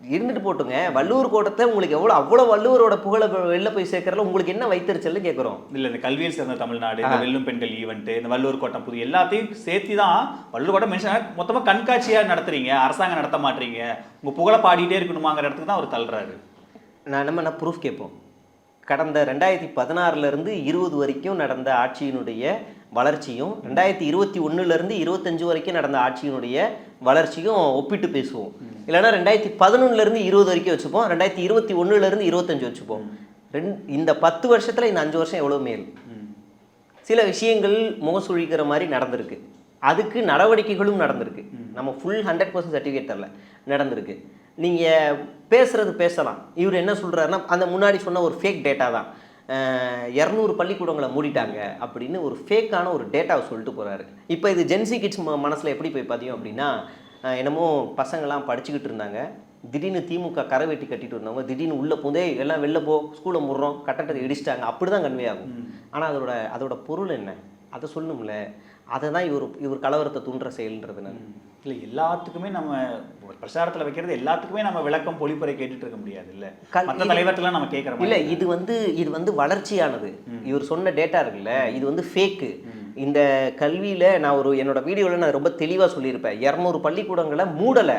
இருந்துட்டு போட்டுங்க. வள்ளுவர் கோட்டத்தை உங்களுக்கு எவ்வளோ அவ்வளோ வள்ளுவரோட புகழை வெளில போய் சேர்க்கறதுல உங்களுக்கு என்ன வைத்தறிச்சல்னு கேட்குறோம் இல்ல இந்த கல்வியில் சிறந்த தமிழ்நாடு இந்த வெல்லும் பெண்கள் ஈவெண்ட் இந்த வள்ளுவர் கோட்டம் புது எல்லாத்தையும் சேர்த்து தான் வள்ளுவர் கோட்டம் மென்ஷன் மொத்தமா கண்காட்சியா நடத்துறீங்க அரசாங்கம் நடத்த மாட்டீங்க. உங்க புகழை பாடிட்டே இருக்கணுமாங்கிற இடத்துக்கு தான் அவர் தள்ளுறாரு. நான் நம்ம என்ன ப்ரூஃப் கேட்போம். கடந்த ரெண்டாயிரத்தி பதினாறுலேருந்து இருபது வரைக்கும் நடந்த ஆட்சியினுடைய வளர்ச்சியும் ரெண்டாயிரத்தி இருபத்தி ஒன்றுலேருந்து இருபத்தஞ்சு வரைக்கும் நடந்த ஆட்சியினுடைய வளர்ச்சியும் ஒப்பிட்டு பேசுவோம். இல்லைன்னா ரெண்டாயிரத்தி பதினொன்றுலேருந்து இருபது வரைக்கும் வச்சுப்போம். ரெண்டாயிரத்தி இருபத்தி ஒன்றுலேருந்து இருபத்தஞ்சு வச்சுப்போம். ரெண் இந்த பத்து வருஷத்தில் இந்த அஞ்சு வருஷம் எவ்வளோ மேல்? சில விஷயங்கள் முகசுழிக்கிற மாதிரி நடந்திருக்கு. அதுக்கு நடவடிக்கைகளும் நடந்திருக்கு. நம்ம ஃபுல் ஹண்ட்ரட் பர்சன்ட் சர்டிஃபிகேட் தரல. நடந்திருக்கு. நீங்கள் பேசுகிறது பேசலாம். இவர் என்ன சொல்கிறாருன்னா அந்த முன்னாடி சொன்ன ஒரு ஃபேக் டேட்டா தான். இரநூறு பள்ளிக்கூடங்களை மூடிட்டாங்க அப்படின்னு ஒரு ஃபேக்கான ஒரு டேட்டாவை சொல்லிட்டு போறாரு. இப்போ இது ஜென்சி கிட்ஸ் மனசில் எப்படி போய் பதியும் அப்படின்னா என்னமோ பசங்கள்லாம் படிச்சுக்கிட்டு இருந்தாங்க. திடீர்னு திமுக கரை வெட்டி கட்டிட்டு இருந்தவங்க திடீர்னு உள்ள போதே எல்லாம் வெளில போ ஸ்கூலை முடுறோம் கட்டடத்தை இடிச்சிட்டாங்க. அப்படி தான் கன்வே ஆகும் ஆனால் அதோட அதோட பொருள் என்ன? அதை சொல்லணும்ல. அதை தான் இவர் இவர் கலவரத்தை தூண்டுற செயல்ன்றது நான் இல்ல எல்லாத்துக்குமே நம்ம பிரச்சாரத்துல வைக்கிறது எல்லாத்துக்குமே நம்ம விளக்கம் பொழிப்புரை கேட்டுட்டு இருக்க முடியாது இல்ல இது- தலைவர்லாம் நம்ம கேட்கற இல்ல இது வந்து இது வந்து வளர்ச்சியானது. இவர் சொன்ன டேட்டா இருக்குல்ல இது வந்து ஃபேக்கு இந்த கல்வியில நான் ஒரு என்னோட வீடியோல நான் ரொம்ப தெளிவா சொல்லியிருப்பேன். இரநூறு பள்ளிக்கூடங்களை மூடல.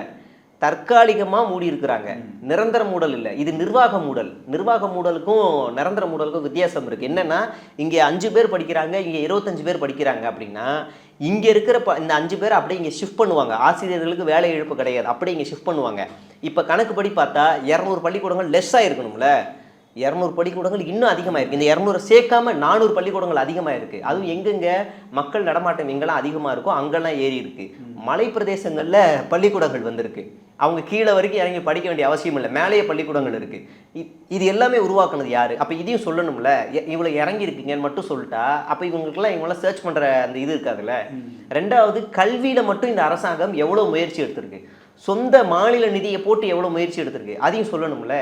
தற்காலிகமா மூடி இருக்கிறாங்க. நிரந்தர மூடல் இல்லை. இது நிர்வாக மூடல். நிர்வாக மூடலுக்கும் நிரந்தர மூடலுக்கும் வித்தியாசம் இருக்கு. என்னன்னா இங்க அஞ்சு பேர் படிக்கிறாங்க இங்க இருபத்தஞ்சு பேர் படிக்கிறாங்க அப்படின்னா இங்கே இருக்கிற ப- இந்த அஞ்சு பேர் அப்படியே இங்கே ஷிஃப்ட் பண்ணுவாங்க. ஆசிரியர்களுக்கு வேலை இழப்பு கிடையாது. அப்படியே இங்கே ஷிஃப்ட் பண்ணுவாங்க. இப்போ கணக்குப்படி பார்த்தா இரநூறு பள்ளிக்கூடங்கள் லெஸ்ஸாக இருக்கணும்ல. இரநூறு பள்ளிக்கூடங்கள் இன்னும் அதிகமாக இருக்குது இந்த இரநூறு சேர்க்காம நானூறு பள்ளிக்கூடங்கள் அதிகமாக இருக்குது அதுவும் எங்கெங்க மக்கள் நடமாட்டம் எங்கெல்லாம் அதிகமாக இருக்கோ அங்கெல்லாம் ஏறி இருக்கு. மலை பிரதேசங்களில் பள்ளிக்கூடங்கள் வந்திருக்கு. அவங்க கீழே வரைக்கும் இறங்கி படிக்க வேண்டிய அவசியம் இல்லை. மேலேயே பள்ளிக்கூடங்கள் இருக்கு. இ- இது எல்லாமே உருவாக்குனது யாரு? அப்போ இதையும் சொல்லணும்ல. இவ்வளோ இறங்கி இருக்கீங்கன்னு மட்டும் சொல்லிட்டா அப்போ இவங்களுக்குலாம் இவங்களாம் சர்ச் பண்ணுற அந்த இது இருக்காதுல்ல. ரெண்டாவது கல்வியில் மட்டும் இந்த அரசாங்கம் எவ்வளோ முயற்சி எடுத்திருக்கு? சொந்த மாநில நிதியை போட்டு எவ்வளோ முயற்சி எடுத்திருக்கு? அதையும் சொல்லணும்ல.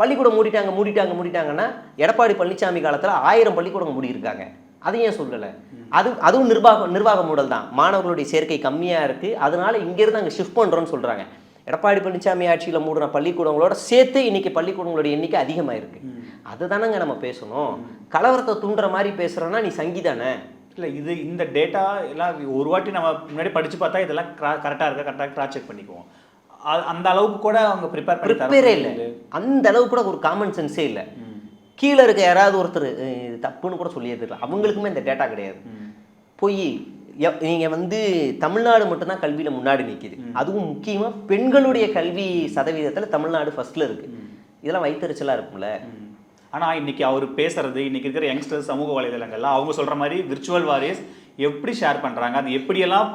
பள்ளிக்கூடம் மூடிட்டாங்க மூடிட்டாங்க மூடிட்டாங்கன்னா எடப்பாடி பழனிசாமி காலத்தில் ஆயிரம் பள்ளிக்கூடம் மூடியிருக்காங்க. அதையும் ஏன் சொல்லலை? அது அதுவும் நிர்வாக நிர்வாக மூடல் தான். மாணவர்களுடைய சேர்க்கை கம்மியாக இருக்குது அதனால இங்கேருந்து அங்கே ஷிஃப்ட் பண்ணுறோன்னு சொல்கிறாங்க எடப்பாடி பழனிசாமி ஆட்சியில் மூடின பள்ளிக்கூடங்களோட சேர்த்து இன்னைக்கு பள்ளிக்கூடங்களுடைய எண்ணிக்கை அதிகமாக இருக்குது அதுதானங்க நம்ம பேசணும். கலவரத்தை தூண்டுற மாதிரி பேசுகிறோன்னா நீ சங்கிதானே இல்லை இது இந்த டேட்டா எல்லாம் ஒரு வாட்டி நம்ம முன்னாடி படிச்சு பார்த்தா இதெல்லாம் கரெக்டாக இருக்கா கரெக்டாக கிராஸ் செக் பண்ணிக்குவோம். அந்த அளவுக்கு கூட அவங்க ப்ரிப்பேர் ப்ரிப்பேரே இல்லை. அந்த அளவுக்கு கூட ஒரு காமன் சென்ஸே இல்லை. கீழே இருக்க யாராவது ஒருத்தர் "அஹ், இது தப்புன்னு கூட சொல்லி எடுத்துக்கலாம் அவங்களுக்குமே இந்த டேட்டா கிடையாது. போய் நீங்கள் வந்து தமிழ்நாடு மட்டும்தான் கல்வியில் முன்னாடி நிற்கிது அதுவும் முக்கியமாக பெண்களுடைய கல்வி சதவீதத்தில் தமிழ்நாடு ஃபர்ஸ்ட்ல இருக்கு. இதெல்லாம் வைத்தறிச்சலாக இருக்கும்ல. ஆனா இன்னைக்கு அவர் பேசுறது இன்னைக்கு இருக்கிற யங்ஸ்டர்ஸ் சமூக வலைதளங்கள்ல அவங்க சொல்ற மாதிரி விர்ச்சுவல் வாரியர்ஸ் எப்படி ஷேர் பண்றாங்க? அது எப்படியெல்லாம்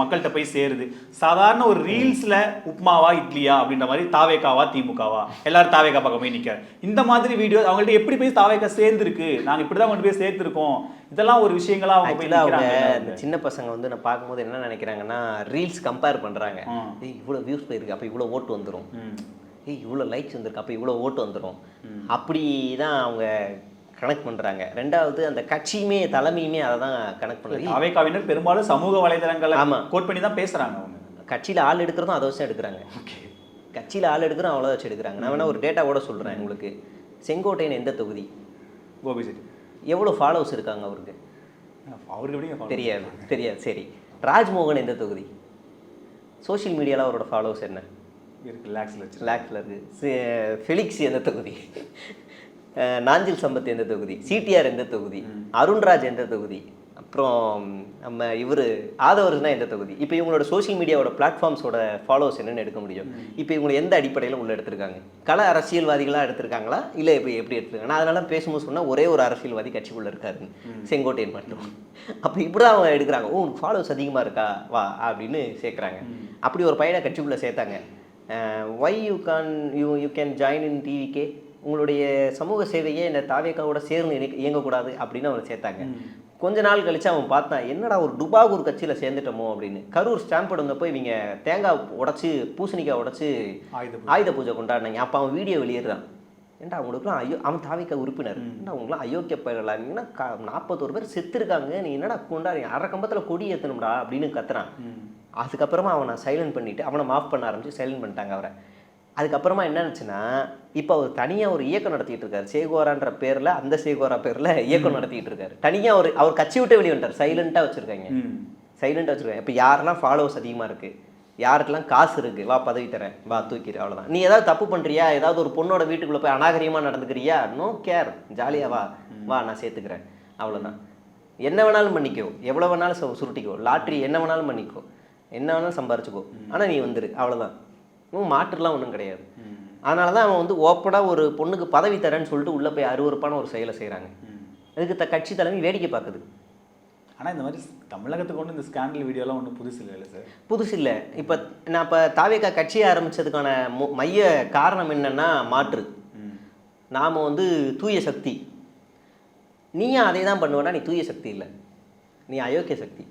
மக்கள்கிட்ட போய் சேருது? சாதாரண ஒரு ரீல்ஸ்ல உப்மாவா இட்லியா அப்படின்ற மாதிரி தாவேக்காவா திமுகவா? எல்லாரும் தாவேக்கா பக்கம் போய் நிக்க இந்த மாதிரி வீடியோ அவங்கள்ட்ட எப்படி போய் தாவேக்கா சேர்ந்துருக்கு? நாங்க இப்படிதான் கொண்டு போய் சேர்த்துருக்கோம் இதெல்லாம் ஒரு விஷயங்களா அவங்க போய் அவங்க சின்ன பசங்க வந்து நான் பார்க்கும்போது என்ன நினைக்கிறாங்கன்னா ரீல்ஸ் கம்பேர் பண்ணுறாங்க இவ்வளோ வியூஸ் போயிருக்கு அப்போ இவ்வளோ ஓட்டு வந்துடும். ஏய் இவ்வளோ லைக்ஸ் வந்திருக்கு அப்போ இவ்வளோ ஓட்டு வந்துடும் அப்படி தான் அவங்க கணக்கு பண்ணுறாங்க ரெண்டாவது அந்த கட்சியுமே தலைமையுமே அதை தான் கணக்கு பண்ணுறாங்க தாவேக்காவினர் பெரும்பாலும் சமூக வலைதளங்களை ஆமா. கோட் பண்ணி தான் பேசுறாங்க அவங்க. கட்சியில் ஆள் எடுக்கிறதும் அதை வச்சு எடுக்கிறாங்க. கட்சியில் ஆள் எடுக்கிறோம் அவ்வளோ வச்சு எடுக்கிறாங்க. நான் வேணா ஒரு டேட்டா கூட சொல்கிறேன் உங்களுக்கு. செங்கோட்டையன் எந்த தொகுதி? கோபி செட்டி எவ்வளோ ஃபாலோவர்ஸ் இருக்காங்க அவருக்கு? அவருக்கு தெரியாது தெரியாது. சரி. ராஜ்மோகன் எந்த தொகுதி? சோஷியல் மீடியாவில் அவரோட ஃபாலோவர்ஸ் என்ன? இருக்கு லேக்ஸ்ல லேக்ஸில் இருக்குது ஃபெலிக்ஸ் எந்த தொகுதி? நாஞ்சில் சம்பத் எந்த தொகுதி சிடிஆர் எந்த தொகுதி அருண்ராஜ் எந்த தொகுதி அப்புறம் நம்ம இவர் ஆதவர்ஸ்னா எந்த தொகுதி. இப்போ இவங்களோட சோஷியல் மீடியாவோட பிளாட்ஃபார்ம்ஸோட ஃபாலோவர்ஸ் என்னன்னு எடுக்க முடியும். இப்போ இவங்களை எந்த அடிப்படையில் உள்ள எடுத்திருக்காங்க? கள அரசியல்வாதிகளாக எடுத்திருக்காங்களா? இல்லை இப்போ எப்படி எடுத்திருக்காங்க? அதனால பேசும்போது சொன்னால் ஒரே ஒரு அரசியல்வாதி கட்சிக்குள்ளே இருக்காரு செங்கோட்டையன் மட்டும். அப்போ இப்படி தான் அவங்க எடுக்கிறாங்க. ஓ உனக்கு ஃபாலோவர்ஸ் அதிகமாக இருக்கா? வா அப்படின்னு சேர்க்குறாங்க. அப்படி ஒரு பையனை கட்சிக்குள்ளே சேர்த்தாங்க. Why you can you you can join in TVK உங்களுடைய சமூக சேவையே இந்த தாவேக்காவோட சேர்ந்து இயங்கக்கூடாது அப்படின்னு அவனை சேர்த்தாங்க. கொஞ்ச நாள் கழிச்சு அவன் பார்த்தான் என்னடா ஒரு டுபாகூர் கட்சியில் சேர்ந்துட்டோமோ? அப்படின்னு. கரூர் ஸ்டாம்ப் வந்தப்போ இவங்க தேங்காய் உடைச்சு பூசணிக்காய் உடைச்சு ஆயுத பூஜை. ஆயுத பூஜை கொண்டாடினாங்க. அப்போ அவன் வீடியோ வெளியிடுறான். ஏன்டா அவங்களுக்குலாம் ஐயோ அவன் தாவிக்க உறுப்பினர். ஏன்டா அவங்களாம் அயோக்கிய கா நாற்பத்தோரு பேர் செத்துருக்காங்க. நீ என்னடா கொண்டாடி அரை கம்பத்தில் கொடி ஏற்றணும்டா அப்படின்னு கத்துறான். அதுக்கப்புறமா அவனை சைலண்ட் பண்ணிட்டு அவனை மாஃப் பண்ண ஆரம்பிச்சு சைலண்ட் பண்ணிட்டாங்க அவரை. அதுக்கப்புறமா என்ன ஆச்சுன்னா இப்போ அவர் தனியாக ஒரு இயக்கம் நடத்திட்டு இருக்காரு. சேகோரான்ற பேரில் அந்த சேகோரா பேரில் இயக்கம் நடத்திட்டு இருக்காரு. தனியாக ஒரு அவர் கட்சி விட்டு வெளியே வந்துட்டார். சைலண்ட்டாக வச்சுருக்காங்க. ம். சைலண்டாக வச்சுருக்காங்க. இப்போ யாரெல்லாம் ஃபாலோவர்ஸ் அதிகமாக இருக்குது யாருக்கெல்லாம் காசு இருக்குது வா பதவி தரேன். வா தூக்கிடு. அவ்வளோதான் நீ ஏதாவது தப்பு பண்ணுறியா ஏதாவது ஒரு பொண்ணோட வீட்டுக்குள்ளே போய் அநாகரிகமாக நடந்துக்கிறியா? நோ கேர் ஜாலியாக வா. வா நான் சேர்த்துக்கிறேன். அவ்வளோதான் என்ன வேணாலும் பண்ணிக்கோ. எவ்வளோ வேணாலும் சுருட்டிக்கோ. லாட்ரி என்ன வேணாலும் பண்ணிக்கோ. என்ன வேணாலும் சம்பாரிச்சுக்கோ. ஆனால் நீ வந்துரு. அவ்வளோதான் இன்னும் மாற்றுலாம் ஒன்றும் கிடையாது. அதனால தான் அவன் வந்து ஓப்பனாக ஒரு பொண்ணுக்கு பதவி தரேன்னு சொல்லிட்டு உள்ளே போய் அருவருப்பான ஒரு செயலை செய்கிறாங்க அதுக்கு த கட்சி தலைமை வேடிக்கை பார்க்குது. ஆனா இந்த மாதிரி தமிழகத்துக்கு கொண்டு இந்த ஸ்கேண்டல் வீடியோலாம் ஒன்றும் புதுசு இல்லை சார் புதுசு இல்லை. இப்போ நான் இப்போ தாவேக்கா கட்சியை ஆரம்பிச்சதுக்கான மு- மைய காரணம் என்னன்னா மாற்று. நாம் வந்து தூய சக்தி. நீயும் அதே தான் பண்ணுவேன்னா நீ தூய சக்தி இல்லை. நீ அயோக்கிய சக்தி.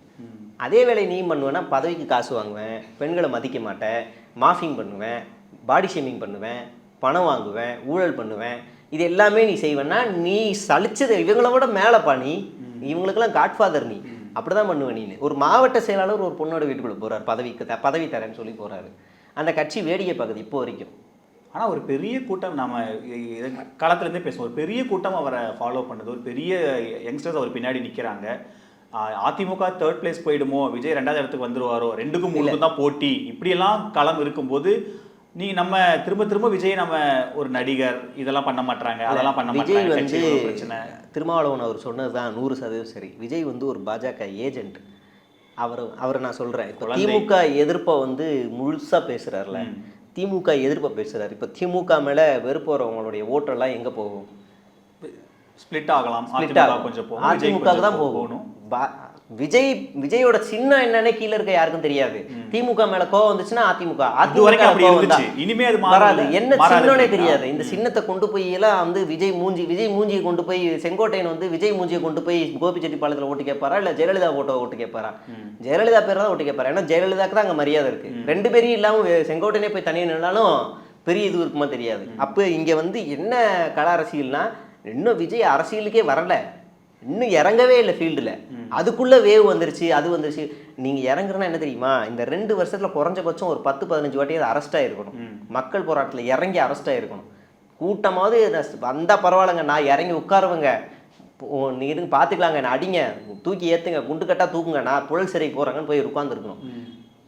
அதே வேலை நீயும் பண்ணுவேன்னா பதவிக்கு காசு வாங்குவேன் பெண்களை மதிக்க மாட்டேன் மாஃபிங் பண்ணுவேன் பாடி ஷேமிங் பண்ணுவேன் பணம் வாங்குவேன் ஊழல் பண்ணுவேன். இது எல்லாமே நீ செய்வேன்னா நீ சலிச்சது இவங்கள விட மேலேப்பா நீ. இவங்களுக்கெல்லாம் காட்ஃபாதர் நீ. அப்படிதான் பண்ணுவேன் நீ ஒரு மாவட்ட செயலாளர் ஒரு பொண்ணோட வீட்டுக்குள்ள போறாரு பதவிக்கு த பதவி தரேன்னு சொல்லி போறாரு. அந்த கட்சி வேடிக்கை பார்க்குது இப்போ வரைக்கும். ஆனா ஒரு பெரிய கூட்டம் நம்ம காலத்துலேருந்தே பேசுவோம். ஒரு பெரிய கூட்டம் அவரை ஃபாலோ பண்ணுது. ஒரு பெரிய யங்ஸ்டர்ஸ் அவர் பின்னாடி நிக்கிறாங்க. ஆஹ் அதிமுக தேர்ட் பிளேஸ் போயிடுமோ? விஜய் ரெண்டாவது இடத்துக்கு வந்துருவாரோ? ரெண்டுக்கும் மூணுக்கும் தான் போட்டி. இப்படியெல்லாம் களம் இருக்கும்போது நீ நம்ம திரும்ப திரும்ப விஜய் நம்ம ஒரு நடிகர் இதெல்லாம் பண்ண மாட்டாங்க அதெல்லாம் பண்ண விஜய் வந்து பிரச்சனை. திருமாவளவன் அவர் சொன்னது தான் நூறு சதவீதம் சரி. விஜய் வந்து ஒரு பாஜக ஏஜென்ட் அவர் அவரை நான் சொல்கிறேன் இப்போ. திமுக எதிர்ப்பை வந்து முழுசாக பேசுகிறார்ல திமுக எதிர்ப்பை பேசுறாரு. இப்போ திமுக மேல வெறுப்பு வரவங்களுடைய ஓட்டெல்லாம் எங்க போகும்? ஸ்பிளிட் ஆகலாம். அதிமுக ஆகும். கொஞ்சம் அதிமுக தான் போகணும். விஜய் விஜயோட சின்னம் என்னன்னே கீழ இருக்க யாருக்கும் தெரியாது. திமுக மேல கோவம் வந்துச்சுன்னா அதிமுக. வந்தா இனிமே அது மாறாது. என்ன அப்படின்னா. தெரியாது. இந்த சின்னத்தை கொண்டு போய் எல்லாம் வந்து விஜய் மூஞ்சி விஜய் மூஞ்சியை கொண்டு போய் செங்கோட்டையன் வந்து விஜய் மூஞ்சியை கொண்டு போய் கோபிச்செட்டிப்பாளையத்துல ஓட்டு கேட்பாரா? இல்ல ஜெயலலிதா ஓட்ட ஓட்டு கேட்பாரா? ஜெயலலிதா பேர் தான் ஓட்டு கேட்பாரா? ஏன்னா ஜெயலலிதாக்கு தான் அங்க மரியாதை இருக்கு. ரெண்டு பேரும் இல்லாம செங்கோட்டையனே போய் தனியாக நின்னாலும் பெரிய இது இருக்குமா தெரியாது. அப்ப இங்க வந்து என்ன கல அரசியல்னா இன்னும் விஜய் அரசியலுக்கே வரல. இன்னும் இறங்கவே இல்லை ஃபீல்டில் அதுக்குள்ள வேவ் வந்துருச்சு அது வந்துருச்சு. நீங்க இறங்குறனா என்ன தெரியுமா? இந்த ரெண்டு வருஷத்துல குறைஞ்சபட்சம் ஒரு பத்து பதினஞ்சு வாட்டி அது அரெஸ்ட் ஆயிருக்கணும். மக்கள் போராட்டத்துல இறங்கி அரெஸ்ட் ஆயிருக்கணும். கூட்டமாவது ரஸ்- வந்தா பரவாயில்லைங்க நான் இறங்கி உட்காருவேங்க. நீ இருங்க பார்த்துக்கலாங்க நான் அடிங்க. தூக்கி ஏத்துங்க குண்டு கட்டா தூக்குங்க நான் புழல் சிறைக்கு போறேங்கன்னு போய் உட்காந்துருக்கணும்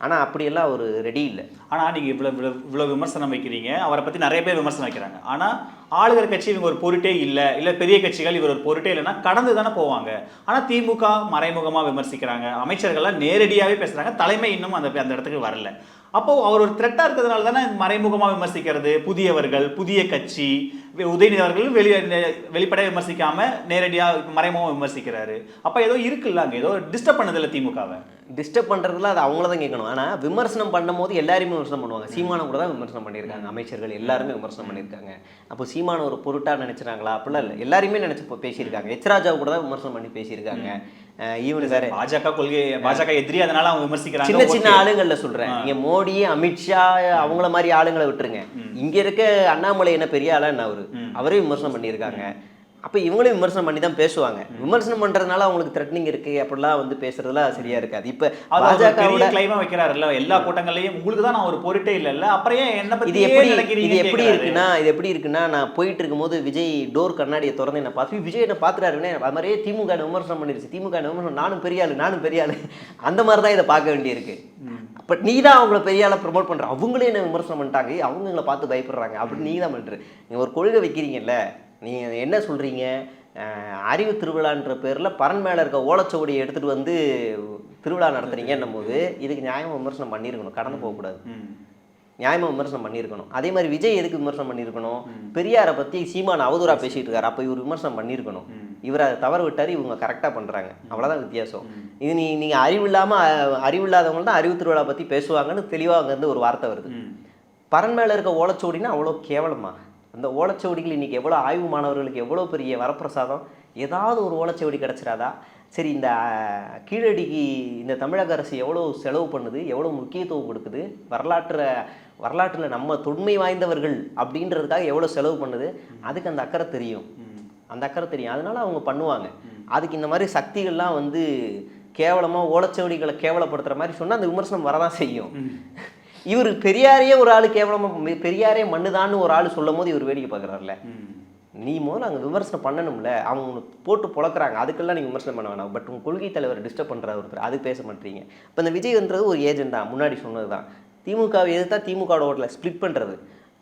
ஆனால் அப்படியெல்லாம் அவர் ரெடி இல்லை. ஆனால் நீங்கள் இவ்வளோ இவ்வளோ இவ்வளோ விமர்சனம் வைக்கிறீங்க. அவரை பற்றி நிறைய பேர் விமர்சனம் வைக்கிறாங்க. ஆனால் ஆளுகிற கட்சி இவங்க ஒரு பொருட்டே இல்லை. இல்லை பெரிய கட்சிகள் இவர் ஒரு பொருட்டே இல்லைன்னா கடந்து தானே போவாங்க. ஆனால் திமுக மறைமுகமாக விமர்சிக்கிறாங்க. அமைச்சர்கள்லாம் நேரடியாகவே பேசுகிறாங்க தலைமை இன்னும் அந்த அந்த இடத்துக்கு வரல. அப்போ அவர் ஒரு த்ரெட்டா இருக்கிறதுனால தானே மறைமுகமா விமர்சிக்கிறது புதியவர்கள் புதிய கட்சி உதயநிதி அவர்கள் வெளி நெ- வெளிப்படையா விமர்சிக்காம நேரடியா மறைமுகமா விமர்சிக்கிறாரு. அப்ப ஏதோ இருக்குல்ல அங்க ஏதோ டிஸ்டர்ப் பண்ணதில்ல திமுகவை. டிஸ்டர்ப் பண்றதுல அது அவங்கள தான் கேட்கணும். ஆனா விமர்சனம் பண்ணும்போது எல்லாருமே விமர்சனம் பண்ணுவாங்க. சீமானம் கூட தான் விமர்சனம் பண்ணியிருக்காங்க. அமைச்சர்கள் எல்லாருமே விமர்சனம் பண்ணியிருக்காங்க. அப்போ சீமான ஒரு பொருட்டா நினைச்சிட்டாங்களா அப்படிலாம் இல்லை. எல்லாருமே நினைச்சு பேசியிருக்காங்க. எச். ராஜாவை கூட தான் விமர்சனம் பண்ணி பேசியிருக்காங்க. ஈவன் வேற. பாஜக கொள்கை பாஜக எதிரி அதனால அவங்க விமர்சிக்கிறாங்க. சின்ன சின்ன. ஆளுங்கள்ல சொல்றேன். நீங்க மோடி அமித்ஷா அவங்கள மாதிரி ஆளுங்களை விட்டுருங்க. இங்க இருக்க அண்ணாமலை என்ன பெரிய ஆளா என்ன அவரு? அவரே விமர்சனம் பண்ணியிருக்காங்க. அப்ப இவங்களும் விமர்சனம் பண்ணி தான் பேசுவாங்க. விமர்சனம் பண்றதுனால அவங்களுக்கு த்ரெட்னிங் இருக்கு அப்படிலாம் வந்து பேசுறதுலாம் சரியா இருக்காது. இப்ப பாஜகவோட கிளைமா வைக்கிறாருல்ல எல்லா கூட்டங்கள்லயும். உங்களுக்கு தான் நான் ஒரு பொருட்டே இல்லல்ல அப்புறம் என்ன இது பத்தி எப்படி நினைக்கிறீங்க இது எப்படி இருக்குன்னா இது எப்படி இருக்குன்னா நான் போயிட்டு இருக்கும்போது விஜய் டோர் கண்ணாடியை திறந்து என்ன பார்த்து விஜய் என்ன பார்த்துறாருன்னு அது மாதிரியே திமுக விமர்சனம் பண்ணிருச்சு. திமுக விமர்சனம் நானும் பெரிய ஆளு நானும் பெரிய ஆளு. அந்த மாதிரி தான் இதை பார்க்க வேண்டியிருக்கு. பட் நீ தான் அவங்கள பெரிய ஆளை ப்ரொமோட் பண்ற. அவங்களே என்ன விமர்சனம் பண்ணிட்டாங்க. அவங்க எங்களை பார்த்து பயப்படுறாங்க. அப்படி நீ தான் பண்ற. நீங்க ஒரு கொள்கை வைக்கிறீங்கல்ல நீங்க என்ன சொல்றீங்க? அஹ், அறிவு திருவிழான்ற பேர்ல பரன் மேல இருக்க ஓலைச்சுவடியை எடுத்துட்டு வந்து திருவிழா நடத்துறீங்கன்னும் போது இதுக்கு நியாயமா விமர்சனம் பண்ணியிருக்கணும் கடந்து போகக்கூடாது. ம். நியாயமா விமர்சனம் பண்ணியிருக்கணும். அதே மாதிரி விஜய் எதுக்கு விமர்சனம் பண்ணியிருக்கணும்? பெரியாரை பத்தி சீமான் அவதூறா பேசிட்டு இருக்காரு. அப்ப இவர் விமர்சனம் பண்ணியிருக்கணும். இவர் அதை தவறு விட்டாரு இவங்க கரெக்டா பண்றாங்க. அவ்வளவுதான் வித்தியாசம். இது நீ நீங்க அறிவில்லாம அஹ், அறிவில்லாதவங்க தான் அறிவு திருவிழா பத்தி பேசுவாங்கன்னு தெளிவா அங்க இருந்து ஒரு வார்த்தை வருது. பரன் மேல இருக்க ஓலைச்சுவடினா அவ்வளோ கேவலமா? அந்த ஓலைச்சுவடிகள் இன்னைக்கு எவ்வளோ ஆய்வு மாணவர்களுக்கு எவ்வளோ பெரிய வரப்பிரசாதம்? ஏதாவது ஒரு ஓலைச்சுவடி கிடச்சிடாதா? சரி இந்த கீழடிக்கு இந்த தமிழக அரசு எவ்வளோ செலவு பண்ணுது? எவ்வளோ முக்கியத்துவம் கொடுக்குது? வரலாற்றை வரலாற்றில் நம்ம தொன்மை வாய்ந்தவர்கள் அப்படின்றதுக்காக எவ்வளோ செலவு பண்ணுது? அதுக்கு அந்த அக்கறை தெரியும். அந்த அக்கறை தெரியும். அதனால் அவங்க பண்ணுவாங்க. அதுக்கு இந்த மாதிரி சக்திகள்லாம் வந்து கேவலமாக ஓலச்சவடிகளை கேவலப்படுத்துகிற மாதிரி சொன்னால் அந்த விமர்சனம் வரதான் செய்யும். இவர் பெரியாரையே ஒரு ஆள் கேவலமாக பெரியாரே மண்ணுதான்னு ஒரு ஆள் சொல்லும் போது இவர் வேடிக்கை பார்க்குறாருல. நீ முதல்ல அங்கே விமர்சனம் பண்ணணும்ல. அவங்க உனக்கு போட்டு பொழக்கிறாங்க அதுக்கெல்லாம் நீங்கள் விமர்சனம் பண்ண வேணாம். பட் உங்கள் கொள்கை தலைவர் டிஸ்டர்ப் பண்ணுற ஒருத்தர். அது பேச மாட்டீங்க. இப்போ இந்த விஜய்ன்றது ஒரு ஏஜென்ட் தான். முன்னாடி சொன்னது தான் திமுகவை எதிர்த்தா திமுகவோட ஓட்டில் ஸ்ப்ளிட் பண்ணுறது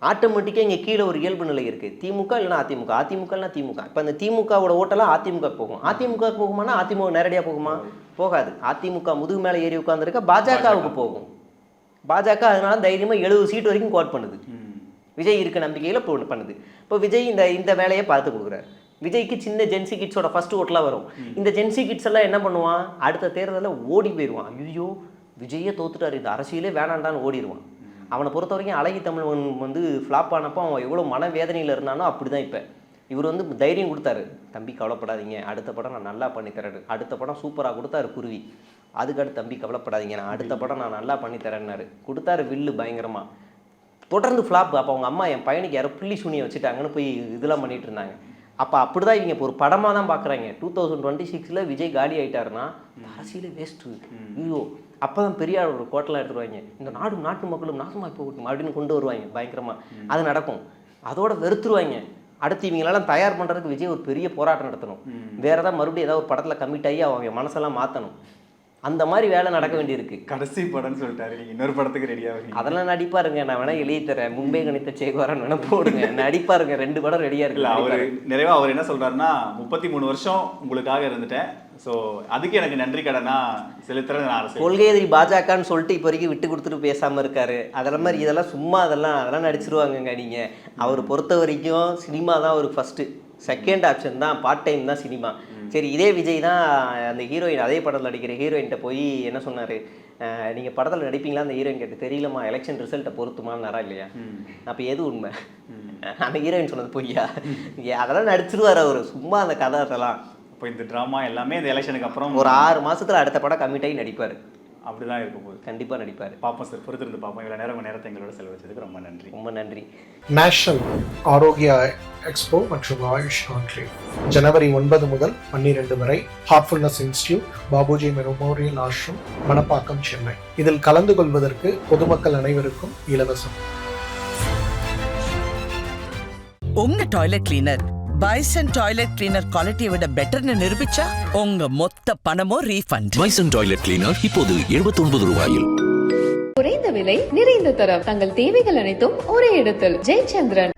ஆட்டோமேட்டிக்காக இங்கே கீழே ஒரு இயல்பு நிலை இருக்குது திமுக இல்லைனா அதிமுக. அதிமுக இல்லைனா திமுக. இப்போ அந்த திமுகவோட ஓட்டெல்லாம் அதிமுக போகும். அதிமுக போகுமானா அதிமுக நேரடியாக போகுமா? போகாது. அதிமுக முதுகு மேலே ஏறி உட்காந்துருக்க பாஜகவுக்கு போகும். பாஜக அதனால தைரியமாக எழுபது சீட் வரைக்கும் கோட் பண்ணுது. விஜய் இருக்க நம்பிக்கையில் பண்ணுது. இப்போ விஜய் இந்த இந்த வேலையை பார்த்து கொடுக்குறாரு விஜய்க்கு சின்ன ஜென்சி கிட்ஸோட ஃபர்ஸ்ட் ஓட்டெலாம் வரும். இந்த ஜென்சி கிட்ஸ் எல்லாம் என்ன பண்ணுவான்? அடுத்த தேர்தலில் ஓடி போயிடுவான். ஐயோ விஜயே தோத்துட்டாரு. இந்த அரசியலே வேணாண்டான்னு ஓடிடுவான். அவனை பொறுத்த வரைக்கும் அழகி தமிழ் வந்து ஃப்ளாப் ஆனப்போ அவன் எவ்வளோ மனவேதனையில் இருந்தானோ அப்படி தான் இப்போ. இவர் வந்து தைரியம் கொடுத்தாரு. தம்பி கவலைப்படாதீங்க. அடுத்த படம் நான் நல்லா பண்ணி தரேன். அடுத்த படம் சூப்பராக கொடுத்தாரு குருவி. அதுக்கடுத்து தம்பி கவலைப்படாதீங்க நான் அடுத்த படம் நான் நல்லா பண்ணி தரேன்னாரு கொடுத்தாரு வில்லு பயங்கரமாக தொடர்ந்து ஃப்ளாப் அப்போ அவங்க அம்மா என் பையனுக்கு யாரோ புள்ளி சூனியை வச்சுட்டாங்கன்னு போய் இதெல்லாம் பண்ணிட்டு இருந்தாங்க. அப்போ அப்படி தான் இவங்க இப்போ ஒரு படமாக தான் பார்க்குறாங்க டூ தௌசண்ட் டுவெண்ட்டி சிக்ஸில் விஜய் காலி ஆயிட்டாருன்னா அரசியலே வேஸ்ட்டு ஐயோ அப்போ தான் பெரியார் ஒரு கோட்டெல்லாம் எடுத்துருவாங்க இந்த நாடும் நாட்டு மக்களும் நாசமாக போகட்டும் அப்படின்னு கொண்டு வருவாங்க பயங்கரமாக அது நடக்கும். அதோட வெறுத்துருவாங்க. அடுத்து இவங்களெல்லாம் தயார் பண்ணுறதுக்கு விஜய் ஒரு பெரிய போராட்டம் நடத்தணும். வேற ஏதாவது மறுபடியும் ஏதாவது ஒரு படத்தில் கமிட் ஆகி அவங்க மனசெல்லாம் மாற்றணும் அந்த மாதிரி வேலை நடக்க வேண்டியிருக்கு. கடைசி படம்னு சொல்லிட்டாரு. நீங்க இன்னொரு படத்துக்கு ரெடியா வரீங்க அதெல்லாம் நடிப்பாருங்க. நான் வேணா எழுதி தரேன். மும்பை கணித்த சேகுவாரன் வேணா போடுங்க. நடிப்பாருங்க. ரெண்டு படம் ரெடியா இல்ல இருக்கு. அவரு நிறைவா அவர் என்ன சொல்றாருன்னா முப்பத்தி மூணு வருஷம் உங்களுக்காக இருந்துட்டேன். ஸோ அதுக்கு எனக்கு நன்றி கடனா செலுத்துறது நான் கொள்கை எதிரி பாஜகன்னு சொல்லிட்டு இப்போ வரைக்கும் விட்டு கொடுத்துட்டு பேசாம இருக்காரு. அதெல்லாம் மாதிரி இதெல்லாம் சும்மா அதெல்லாம் அதெல்லாம் நடிச்சிருவாங்கங்க நீங்க. அவர் பொறுத்த வரைக்கும் சினிமா தான் ஒரு ஃபர்ஸ்ட் செகண்ட் ஆப்ஷன் தான் பார்ட் டைம் தான் சினிமா. சரி இதே விஜய் தான் அந்த ஹீரோயின் அதே படத்தில் நடிக்கிற ஹீரோயின்கிட்ட போய் என்ன சொன்னாரு? அஹ் நீங்க படத்தில் நடிப்பீங்களா? அந்த ஹீரோயின் கேட்டு தெரியலம்மா எலெக்ஷன் ரிசல்ட்டை பொறுத்துமான்னாரா இல்லையா? அப்போ எது உண்மை? அந்த ஹீரோயின் சொன்னது பொய்யா? அதெல்லாம் நடிச்சிருவாரு அவர் சும்மா அந்த கதை அதெல்லாம். இப்போ இந்த ட்ராமா எல்லாமே இந்த எலெக்ஷனுக்கு அப்புறம் ஒரு ஆறு மாசத்துல அடுத்த படம் கமிட் ஆகி அப்படிதான் இருக்க போகுது கண்டிப்பா நடிப்பாரு. பார்ப்போம் சார் பொறுத்திருந்து பார்ப்போம் இவ்வளோ நேரம் நேரத்தை எங்களோட செலவழிச்சதுக்கு ரொம்ப நன்றி. ரொம்ப நன்றி. நேஷனல் ஆரோக்கியா எக்ஸ்போ மற்றும் ஆயுஷ் கான்க்ளேவ் ஜனவரி ஒன்பது முதல் பன்னிரண்டு வரை heartfulness institute Babuji memorial Ashram Manappakkam Chennai. இதில் கலந்து கொள்வதற்கு பொதுமக்கள் அனைவருக்கும் இலவசம். உங்க toilet cleaner bison toilet cleaner குவாலிட்டியை விட பெட்டர்னு நிரூபிச்சா உங்க மொத்த பணமும் ரீஃபண்ட் பைசன் டாய்லெட் கிளீனர் இப்போது 79 ரூபாயில். குறைந்த விலை நிறைந்த தரம். தங்கள் தேவைகள் அனைத்தும் ஒரே இடத்தில். ஜெயச்சந்திரன்.